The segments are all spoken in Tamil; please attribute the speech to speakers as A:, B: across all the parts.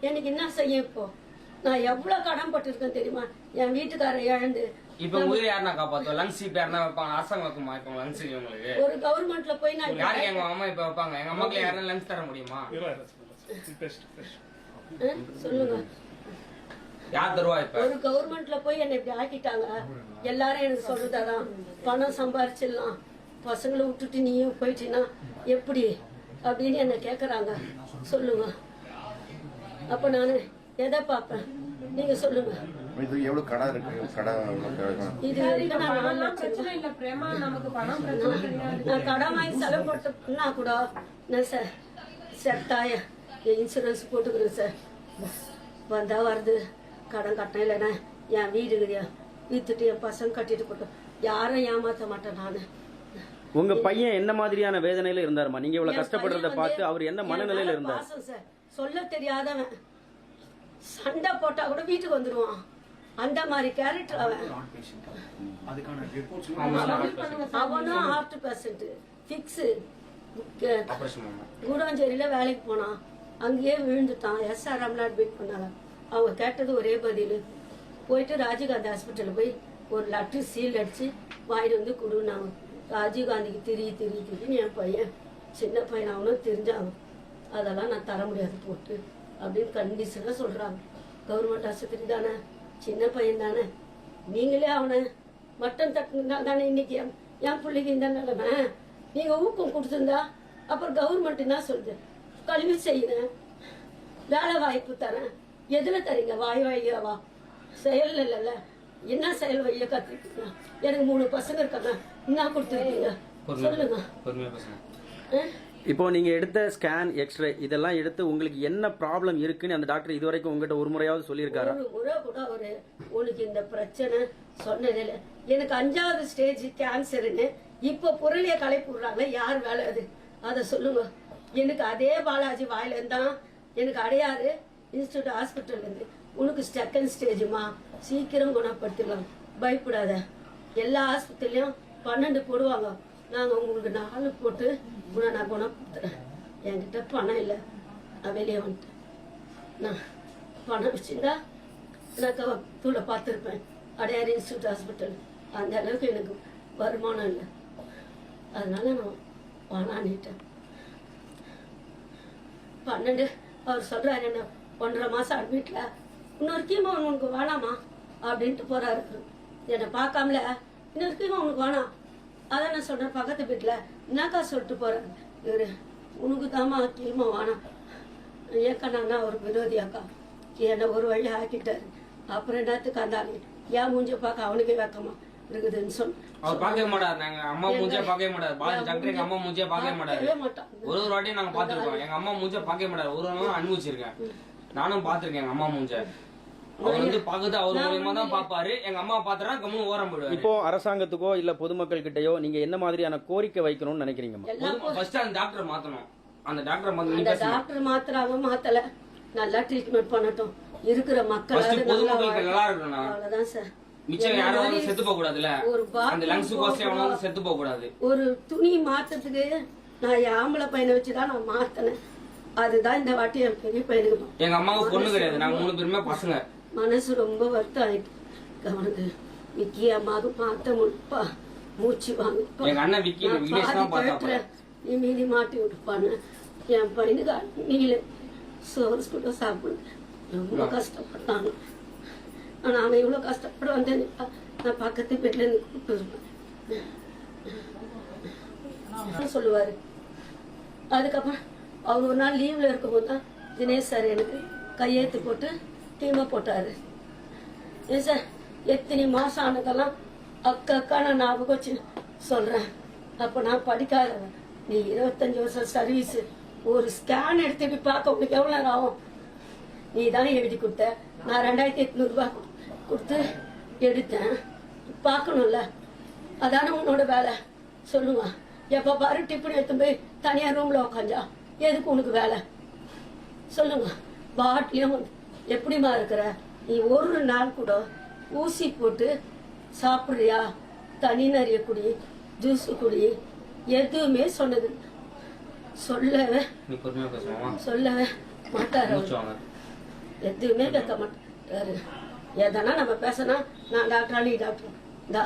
A: எனக்கு என்ன செய்யும் இப்போ? நான் எவ்வளவு கடன் பட்டிருக்கேன் தெரியுமா? என் வீட்டுக்காரர் இழந்து
B: இப்ப உயிரை யாருன்னா காப்பாத்துவோம் லங்ஸ் இப்ப யாருன்னா வைப்பாங்க? அரசாங்கம் வைக்குமா? இப்போ லங்ஸ் உங்களுக்கு
A: ஒரு கவர்மெண்ட்ல போய் நான்
B: யாருக்கு? எங்க அம்மா இப்ப வைப்பாங்க. எங்க அம்மாக்கு யாரும் லங்ஸ் தர முடியுமா?
A: சொல்லுங்க.
B: யார் தருவா இப்ப?
A: ஒரு கவர்மெண்ட்ல போய் என்னை இப்படி ஆக்கிட்டாங்க? எல்லாரும் எனக்கு சொல்றதாதான். பணம் சம்பாரிச்சிடலாம். பசங்களை விட்டுட்டு நீயும் போயிட்டீன்னா எப்படி? அப்படின்னு என்ன கேக்குறாங்க. சொல்லுங்க. அப்ப நானு எதை பார்ப்பேன்? நீங்க சொல்லுங்க.
C: இது எவ்வளவு கடை இருக்கு? கடை
A: நான் நாலு லட்சம்
D: பிரச்சனை இல்ல பிரேமா. நமக்கு பணம் பிரச்சனை கிடையாது.
A: நான் கடன் வாங்கி செலவு போட்டோம்னா கூட நான் சார்? செத்தாய இன்சூரன்ஸ் போட்டுக்கிறேன் சார். வந்தா வருது. கடன் கட்டணம் இல்லைன்னா என் வீடு கிடையா வித்துட்டு என் பசங்க கட்டிட்டு போட்டோம் யாரும் ஏமாத்த மாட்டேன் நான்.
E: உங்க பையன் என்ன மாதிரியான வேதனையில இருந்தாருமா நீங்க இவ்வளவு கஷ்டப்படுறத பார்த்து அவர் என்ன மனநிலையில இருந்தார்?
A: சார். சொல்ல தெரியாதவன். சண்டை போட்டா கூட வீட்டுக்கு வந்துருவான். அந்த மாதிரி கேரக்டர் அவன். அவனும் ஹார்ட் பேஷண்ட் ஃபிக்ஸ் கூடாஞ்சேரியில வேலைக்கு போனான். அங்கேயே விழுந்துட்டான். எஸ்ஆர்எம்ல அட்மிட் பண்ணாங்க. அவங்க கேட்டது ஒரே பதில். போயிட்டு ராஜீவ்காந்தி ஹாஸ்பிட்டல் போய் ஒரு லெட்டர் சீல் அடிச்சு வாங்கிட்டு வந்து கொடுனாங்க. ராஜீவ்காந்திக்கு திரி திரி திரின்னு என் பையன் சின்ன பையன் அவனும் தெரிஞ்சாங்க. அதெல்லாம் நான் தர முடியாது போட்டு அப்படின்னு கண்டிஷனாக சொல்றாங்க. கவர்மெண்ட் ஆஸ்பத்திரி தானே சின்ன பையன் தானே. நீங்களே அவனை மட்டன் தட்டுனா தானே இன்னைக்கு என் பிள்ளைக்கு இந்த நிலைமை? நீங்க ஊக்கம் கொடுத்துருந்தா அப்புறம் கவர்மெண்ட் என்ன சொல்லுது? கல்வி செய்யுறேன் வேலை வாய்ப்பு தரேன். எதுல தரீங்க? வாய் வாய்வா செயல் இல்லைல்ல. என்ன செயல் வைய கத்துக்கீங்க எனக்கு மூணு பசங்க இருக்காங்க. என்ன கொடுத்துருக்கீங்க சொல்லுங்க?
E: இப்போ நீங்க எடுத்த ஸ்கேன் எக்ஸ்ரே இதெல்லாம் எடுத்து உங்களுக்கு என்ன ப்ராப்ளம் இருக்குன்னு அந்த டாக்டர் இது வரைக்கும் உங்ககிட்ட ஒரு முறையாவது சொல்லியிருக்காரா?
A: ஒரு கூட உனக்கு இந்த பிரச்சனை சொன்னதில்ல எனக்கு அஞ்சாவது ஸ்டேஜ் கேன்சர்னு இப்ப புரளிய கலைப்பு விடுறாங்களே யார் வேலை அது? அதை சொல்லுங்க. எனக்கு அதே பாலாஜி வாயில இருந்தான் எனக்கு அடையாறு இன்ஸ்டியூட் ஹாஸ்பிட்டல் இருந்து. உனக்கு செகண்ட் ஸ்டேஜுமா சீக்கிரம் குணப்படுத்திடலாம் பயப்படாத. எல்லா ஆஸ்பத்திரிலையும் பன்னெண்டு போடுவாங்க. நாங்க உங்களுக்கு நாலு போட்டு உன்னை நான் குணப்படுத்துறேன் என்கிட்ட பணம் இல்லை. நான் வெளியே வந்துட்டேன். நான் பணம் வச்சிருந்தா நான் தூளை பார்த்துருப்பேன். அடையார் இன்ஸ்டியூட் ஹாஸ்பிட்டல் அந்த அளவுக்கு எனக்கு வருமானம் இல்லை. அதனால நான் வாழான்னுட்டேன் பன்னெண்டு அவர் சொல்றாரு என்ன ஒன்றரை மாசம் அட்மிட்ல இன்னொரு கீமா உனக்கு வேணாமா? அப்படின்ட்டு போறாரு. என்னை பார்க்காமல இன்னொரு கீமா உனக்கு வேணாம். அதான் நான் சொல்றேன் பக்கத்து வீட்டுல என்னக்கா சொல்லிட்டு போறாரு இவரு உனக்கு தாமா கீமோ வேணாம் ஏக்கண்ணா ஒரு விரோதி அக்கா. என்னை ஒரு வழி ஆக்கிட்டாரு. அப்புறம் என்னத்துக்கு அந்த ஆளு ஏன் மூஞ்ச பார்க்க அவனுக்கே வெக்கமா இருக்குதுன்னு சொன்ன
B: அவர் பார்க்கவே மாட்டாரு. நாங்க அம்மா மூஞ்சே பார்க்கவே மாட்டாரு. பாலாஜி டாக்டர் எங்க அம்மா மூஞ்சே பார்க்கவே மாட்டாரு. ஒரு ஒரு வாட்டியும் நாங்க பாத்துருக்கோம் எங்க அம்மா மூஞ்சே பார்க்கவே மாட்டாரு. ஒரு நாளும் அனுபவிச்சிருக்கேன். நானும் பாத்திருக்கேன் எங்க அம்மா மூஞ்ச. அவர் வந்து பாக்குறது அவர் மூலியமா தான் பாப்பாரு எங்க அம்மா பாத்துறா கம்முன்னு ஓரம்
E: இப்போ அரசாங்கத்துக்கோ இல்ல பொதுமக்கள் கிட்டயோ நீங்க என்ன மாதிரியான கோரிக்கை வைக்கணும்னு
B: ஃபர்ஸ்ட் அந்த டாக்டர் மாத்தணும். அந்த டாக்டர்
A: அந்த டாக்டர் மாத்திராம மாத்தல. நல்லா ட்ரீட்மெண்ட் பண்ணட்டும். இருக்கிற மக்கள்
B: பொதுமக்களுக்கு நல்லா இருக்கணும்
A: அவ்வளவுதான் சார்.
B: மிச்சம் யாரும் செத்து போக கூடாதுல அந்த லங்ஸ் செத்து போக கூடாது
A: ஒரு துணி மாத்தத்துக்கு நான் என் ஆம்பளை பையனை வச்சுதான் நான் மாத்தினேன். அதுதான் இந்த வாட்டி என் பெரிய பையனுக்கு
B: எங்க அம்மாவுக்கு பொண்ணு கிடையாது. நாங்க மூணு பேருமே பசங்க.
A: மனசு ரொம்ப வருத்தம் ஆயிட்டு அவனுக்கு விக்கி அம்மாவுக்கு பார்த்த முப்பா மூச்சு வாங்க.
B: எங்க அண்ணன் விக்கி விக்னேஷ் தான் பார்த்தா
A: நீ மீதி மாட்டி விட்டுப்பான்னு. என் பையனுக்கு நீல சோறு கூட சாப்பிடு. ரொம்ப கஷ்டப்பட்டாங்க ஆனா அவன் இவ்வளவு கஷ்டப்பட வந்து நான் பக்கத்து வீட்டுல இருந்து கூப்பிட்டு சொல்லுவாரு? அதுக்கப்புறம் அவர் ஒரு நாள் லீவ்ல இருக்கும்போது தான் தினேஷ் சார் எனக்கு கையெழுத்து போட்டு டீமை போட்டாரு. சார் எத்தனை மாசம் ஆனதெல்லாம் அக்கா அக்கா நான் ஞாபகம் வச்சு சொல்றேன். அப்ப நான் படிக்காதவன். நீ இருபத்தஞ்சு வருஷம் சர்வீஸ் ஒரு ஸ்கேன் எடுத்துட்டு பார்க்க உனக்கு எவ்வளவு நேரம் ஆகும்? நீ தான் எழுதி கொடுத்த. நான் ரெண்டாயிரத்தி எட்நூறு ரூபாய் கொடுத்து எடுத்தேன். பார்க்கணும்ல. அதானே உன்னோட வேலை. சொல்லுவான். எப்ப பாரு டிப்பன் எடுத்து போய் தனியாக ரூம்ல உக்காஞ்சா. எதுக்கு உனக்கு வேலை? சொல்லுங்க பாட்டிலையும் வந்து எப்படிம்மா இருக்கிற? நீ ஒரு நாள் கூட ஊசி போட்டு சாப்பிடுறியா? தனி நிறைய குடி ஜூஸ் குடி எதுவுமே சொன்னது. சொல்லவே
B: நீ பொறுமையா பேசுவாமா
A: சொல்லவே மாட்டாரு எதுவுமே கேட்க மாட்டாரு. எதனா நம்ம பேசினா நான் டாக்டரா நீ டாக்டர் இந்தா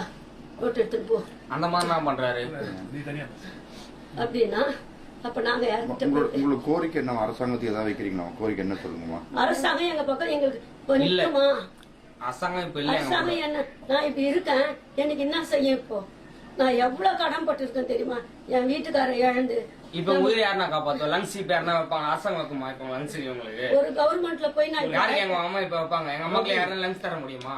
A: நோட்டு எடுத்துட்டு போ.
B: அந்த மாதிரி தான் பண்றாரு
A: அப்படின்னா அப்ப நாங்க
C: உங்களோட கோரிக்கை என்ன? அரசாங்கத்துக்கு ஏதாவது வைக்கிறீங்களா? கோரிக்கை என்ன சொல்லுங்கம்மா?
A: அரசாங்கம் எங்க பக்கம் எங்களுக்கு. நிற்குமா
B: அரசாங்கம் இப்ப இல்ல
A: அரசாங்கம் என்ன? நான் இப்ப இருக்கேன். எனக்கு என்ன செய்யும் இப்போ? நான் எவ்வளவு கடன் பட்டிருக்கேன் தெரியுமா? என் வீட்டுக்காரர் இழந்து
B: இப்ப உயிர் யாருன்னா காப்பாத்துவோம் லங்ஸ் இப்ப யாருன்னா வைப்பாங்க? அரசாங்கம் வைக்குமா இப்ப லங்ஸ் உங்களுக்கு.
A: ஒரு கவர்மெண்ட்ல போய் நான்
B: யாருக்கு? எங்க அம்மா இப்ப வைப்பாங்க. எங்க அம்மாக்கு யாரும் லங்ஸ் தர முடியுமா?